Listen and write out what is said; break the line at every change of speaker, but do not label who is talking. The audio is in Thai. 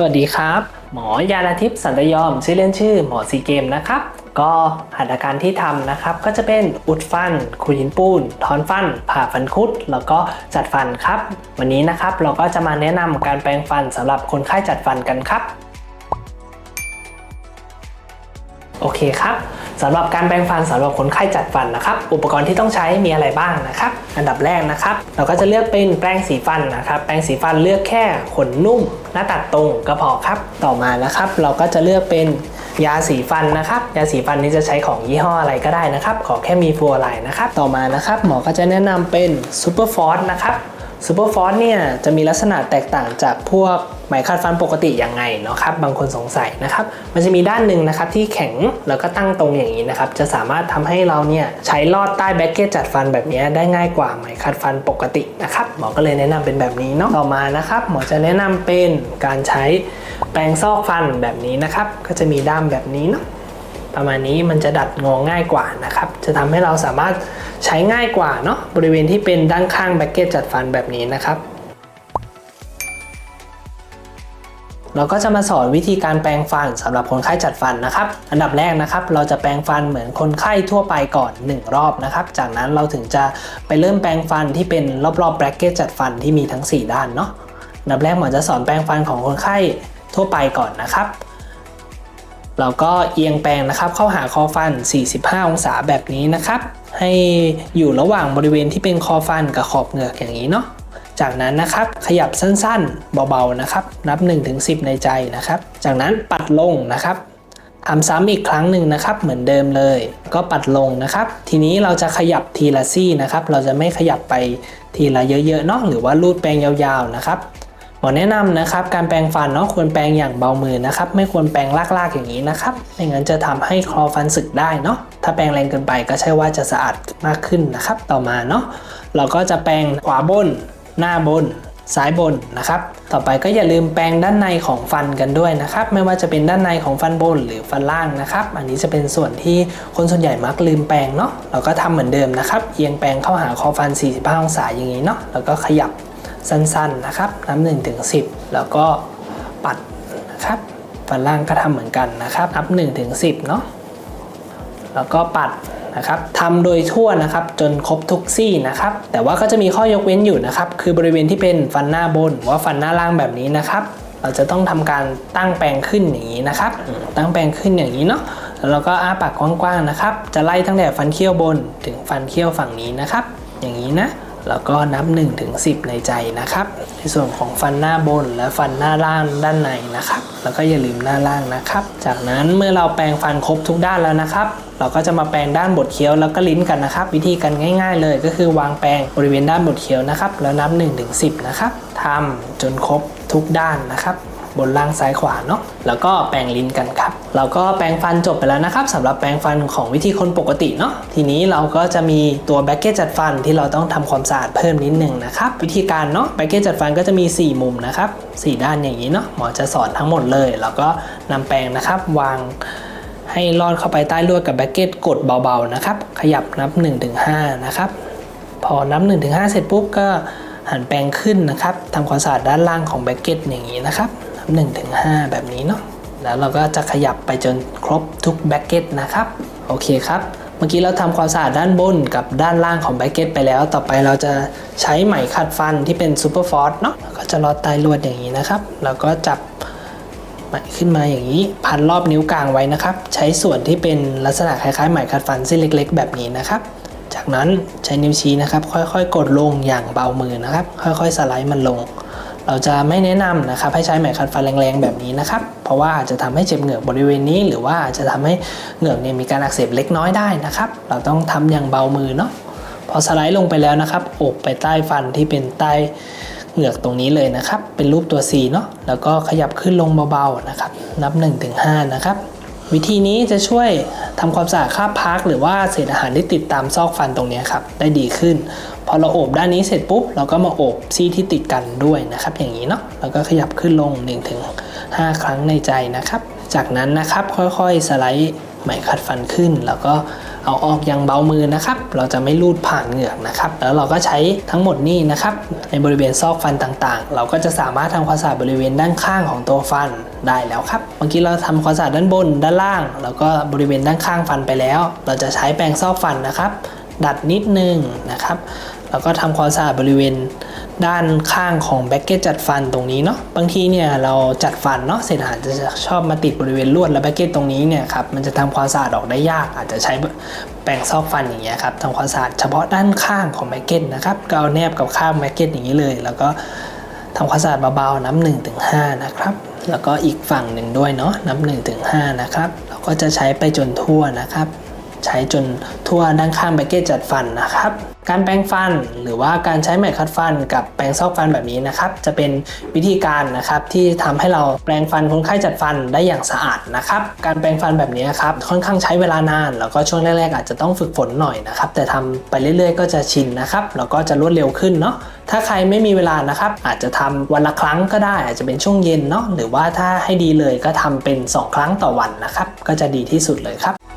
สวัสดีครับ หมอยาลทิพย์สันตยอม ชื่อเล่นชื่อหมอซีเกมนะครับ ก็หัตถการที่ทำนะครับ ก็จะเป็นอุดฟันขูดหินปูนถอนฟัน ผ่าฟันคุด แล้วก็จัดฟันครับ วันนี้นะครับเราก็จะมาแนะนำการแปรงฟันสำหรับคนไข้จัดฟันกันครับ โอเคครับสำหรับการแปรงฟันสำหรับคนไข้จัดฟันนะครับ อุปกรณ์ที่ต้องใช้มีอะไรบ้างนะครับ อันดับแรกนะครับ เราก็จะเลือกเป็นแปรงสีฟันนะครับ แปรงสีฟันเลือกแค่ขนนุ่ม หน้าตัดตรงก็พอครับ ต่อมานะครับ เราก็จะเลือกเป็นยาสีฟันนะครับ ยาสีฟันนี้จะใช้ของยี่ห้ออะไรก็ได้นะครับ ขอแค่มีฟลูออไรด์นะครับ ต่อมานะครับหมอก็จะแนะนำเป็นซูเปอร์ฟอสนะครับซูเปอร์ฟอสเนี่ยจะมีลักษณะแตกต่างจากพวก ไหมขัดฟันปกติยังไงเนาะครับบางคนสงสัยนะครับมันจะมีด้านหนึ่งนะครับที่แข็งแล้วก็ตั้งตรงอย่างนี้นะครับจะสามารถทำให้เราเนี่ยใช้ลอดใต้แบ็กเก็ตจัดฟันแบบนี้ได้ง่ายกว่าไหมขัดฟันปกตินะครับหมอก็เลยแนะนำเป็นแบบนี้เนาะต่อมานะครับหมอจะแนะนำเป็นการใช้แปรงซอกฟันแบบนี้นะครับก็จะมีด้ามแบบนี้เนาะประมาณนี้มันจะดัดงอง่ายกว่านะครับ จะทำให้เราสามารถใช้ง่ายกว่าเนาะบริเวณที่เป็นด้านข้างแบ็กเก็ตจัดฟันแบบนี้นะครับ เราก็จะมาสอนวิธีการแปรงฟันสำหรับคนไข้จัดฟันนะครับ อันดับแรกนะครับ เราจะแปรงฟันเหมือนคนไข้ทั่วไปก่อน 1 รอบนะครับ จากนั้นเราถึงจะไปเริ่มแปรงฟันที่เป็นรอบๆแบ็กเกตจัดฟันที่มีทั้ง 4 ด้านเนาะ อันดับแรกหมอจะสอนแปรงฟันของคนไข้ทั่วไปก่อนนะครับ เราก็เอียงแปรงนะครับ เข้าหาคอฟัน 45 องศาแบบนี้นะครับ ให้อยู่ระหว่างบริเวณที่เป็นคอฟันกับขอบเหงือกอย่างนี้เนาะ จากนั้นนะครับขยับสั้นๆ เบาๆนะครับ นับ 1-10 ในใจนะครับ จากนั้นปัดลงนะครับทำซ้ำอีกครั้งหนึ่งนะครับเหมือนเดิมเลย ก็ปัดลงนะครับ ทีนี้เราจะขยับทีละซี่นะครับ เราจะไม่ขยับไปทีละเยอะๆเนาะหรือว่าลูดแปรงยาวๆนะครับหมอแนะนำนะครับ การแปรงฟันเนาะควรแปรงอย่างเบามือนะครับ ไม่ควรแปรงลากๆอย่างนี้นะครับไม่งั้นจะทำให้คลอฟันสึกได้เนาะถ้าแปรงแรงเกินไปก็ใช่ว่าจะสะอาดมากขึ้นนะครับ ต่อมาเนาะเราก็จะแปรงขวาบน หน้าบนซ้ายบนนะครับ ต่อไปก็อย่าลืมแปรงด้านในของฟันกันด้วยนะครับ ไม่ว่าจะเป็นด้านในของฟันบนหรือฟันล่างนะครับ อันนี้จะเป็นส่วนที่คนส่วนใหญ่มักลืมแปรงเนาะ เราก็ทำเหมือนเดิมนะครับ เอียงแปรงเข้าหาคอฟัน 45 องศาอย่างนี้เนาะ แล้วก็ขยับสั้นๆนะครับ นับ1ถึง10 แล้วก็ปัดนะครับ ฟันล่างก็ทำเหมือนกันนะครับ นับ1ถึง10 เนาะ แล้วก็ปัด นะครับทำโดยทั่วนะครับจนครบทุกซี่นะครับแต่ว่าก็จะมีข้อยกเว้นอยู่นะครับคือบริเวณที่เป็นฟันหน้าบนหรือว่าฟันหน้าล่างแบบนี้นะครับเราจะต้องทำการตั้งแปลงขึ้นอย่างนี้นะครับ ตั้งแปลงขึ้นอย่างนี้เนาะแล้วเราก็อ้าปากกว้างๆนะครับ จะไล่ตั้งแต่ฟันเคี้ยวบนถึงฟันเคี้ยวฝั่งนี้นะครับ อย่างนี้นะ แล้วก็นับ1ถึง10 ในใจนะครับ ในส่วนของฟันหน้าบนและฟันหน้าล่างด้านในนะครับ แล้วก็อย่าลืมหน้าล่างนะครับ จากนั้นเมื่อเราแปรงฟันครบทุกด้านแล้วนะครับ เราก็จะมาแปรงด้านบดเคี้ยวแล้วก็ลิ้นกันนะครับ วิธีการง่าย ๆ เลยก็คือวางแปรงบริเวณด้านบดเคี้ยวนะครับ แล้วนับ1ถึง10 นะครับทำจนครบทุกด้านนะครับ บนล่างซ้ายขวาเนาะแล้วก็แปรงลิ้นกันครับเราก็แปรงฟันจบไปแล้วนะครับสำหรับแปรงฟันของวิธีคนปกติเนาะทีนี้เราก็จะมีตัวแบ็กเก็ตจัดฟันที่เราต้องทำความสะอาดเพิ่มนิดนึงนะครับวิธีการเนาะแบ็กเก็ตจัดฟันก็จะมี 4 มุมนะครับ4ด้านอย่างนี้เนาะหมอจะสอนทั้งหมดเลย แล้วก็นำแปรงนะครับวางให้ลอดเข้าไปใต้ลวดกับแบ็กเก็ตกดเบาๆนะครับ ขยับนับ 1-5 นะครับ พอนับ 1-5 เสร็จปุ๊บก็หันแปรงขึ้นนะครับทำความสะอาดด้านล่างของแบ็กเก็ตอย่างนี้นะครับ 1-5 แบบนี้เนาะแล้วเราก็จะขยับไปจนครบทุกแบ็กเก็ตนะครับ โอเคครับ เมื่อกี้เราทำความสะอาดด้านบนกับด้านล่างของแบ็กเก็ตไปแล้ว ต่อไปเราจะใช้ไหมขัดฟันที่เป็นซูเปอร์ฟอสเนาะก็จะลอดใต้ลวดอย่างนี้นะครับ แล้วก็จับไหมขึ้นมาอย่างนี้พันรอบนิ้วกลางไว้นะครับ ใช้ส่วนที่เป็นลักษณะคล้ายๆไหมขัดฟันเส้นเล็ก ๆ แบบนี้นะครับ จากนั้นใช้นิ้วชี้นะครับ ค่อยๆ กดลงอย่างเบามือนะครับ ค่อยๆสไลด์มันลง เราจะไม่แนะนำนะครับให้ใช้ไหมขัดฟันแรงๆแบบนี้นะครับ เพราะว่าอาจจะทำให้เจ็บเหงือกบริเวณนี้ หรือว่าอาจจะทำให้เหงือกเนี่ยมีการอักเสบเล็กน้อยได้นะครับ เราต้องทำอย่างเบามือเนาะพอสไลด์ลงไปแล้วนะครับอบไปใต้ฟันที่เป็นใต้เหงือกตรงนี้เลยนะครับ เป็นรูปตัว C เนาะแล้วก็ขยับขึ้นลงเบาๆนะครับ นับ 1-5ถึง5นะครับ วิธีนี้จะช่วยทำความสะอาดคราบพัก หรือว่าเศษอาหารที่ติดตามซอกฟันตรงนี้ครับ ได้ดีขึ้น พอเราโอบด้านนี้เสร็จปุ๊บ เราก็มาโอบซี่ที่ติดกันด้วยนะครับ อย่างนี้เนาะแล้วก็ขยับขึ้นลง 1-5 ครั้งในใจนะครับ จากนั้นนะครับค่อยๆสไลด์ไหมขัดฟันขึ้น แล้วก็เอาออกอย่างเบามือนะครับ เราจะไม่ลูดผ่านเหงือกนะครับ แล้วเราก็ใช้ทั้งหมดนี้นะครับ ในบริเวณซอกฟันต่างๆ เราก็จะสามารถทำความสะอาดบริเวณด้านข้างของตัวฟันได้แล้วครับ เมื่อกี้เราทำความสะอาดด้านบน ด้านล่าง แล้วก็บริเวณด้านข้างฟันไปแล้ว เราจะใช้แปรงซอกฟันนะครับ ดัดนิดนึงนะครับ แล้วก็ทำความสะอาดบริเวณด้านข้างของแบ็กเก็ตจัดฟันตรงนี้เนาะบางทีเนี่ยเราจัดฟันเนาะเศษอาหารจะชอบมาติดบริเวณลวดและแบ็กเก็ตตรงนี้เนี่ยครับมันจะทำความสะอาดออกได้ยาก อาจจะใช้แปรงซอกฟันอย่างเงี้ยครับทำความสะอาดเฉพาะด้านข้างของแบ็กเก็ตนะครับก็เอาแนบกับข้างแบ็กเก็ตอย่างนี้เลย แล้วก็ทำความสะอาดเบาๆนับ1นถึงหนะครับแล้วก็อีกฝั่งหนึ่งด้วยเนาะนับ1นถึงหนะครับเราก็จะใช้ไปจนทั่วนะครับ ใช้จนทั่วด้านข้างแบกเกจจัดฟันนะครับ การแปรงฟันหรือว่าการใช้ไหมขัดฟัน กับแปรงซอกฟันแบบนี้นะครับ จะเป็นวิธีการนะครับที่ทำให้เราแปรงฟันคนไข้จัดฟันได้อย่างสะอาดนะครับ การแปรงฟันแบบนี้ครับค่อนข้างใช้เวลานาน แล้วก็ช่วงแรกๆอาจจะต้องฝึกฝนหน่อยนะครับ แต่ทำไปเรื่อยๆ ก็จะชินนะครับแล้วก็จะรวดเร็วขึ้นเนาะถ้าใครไม่มีเวลานะครับ อาจจะทำวันละครั้งก็ได้ อาจจะเป็นช่วงเย็นเนาะหรือว่าถ้าให้ดีเลยก็ทำเป็น 2 ครั้งต่อวันนะครับ ก็จะดีที่สุดเลยครับ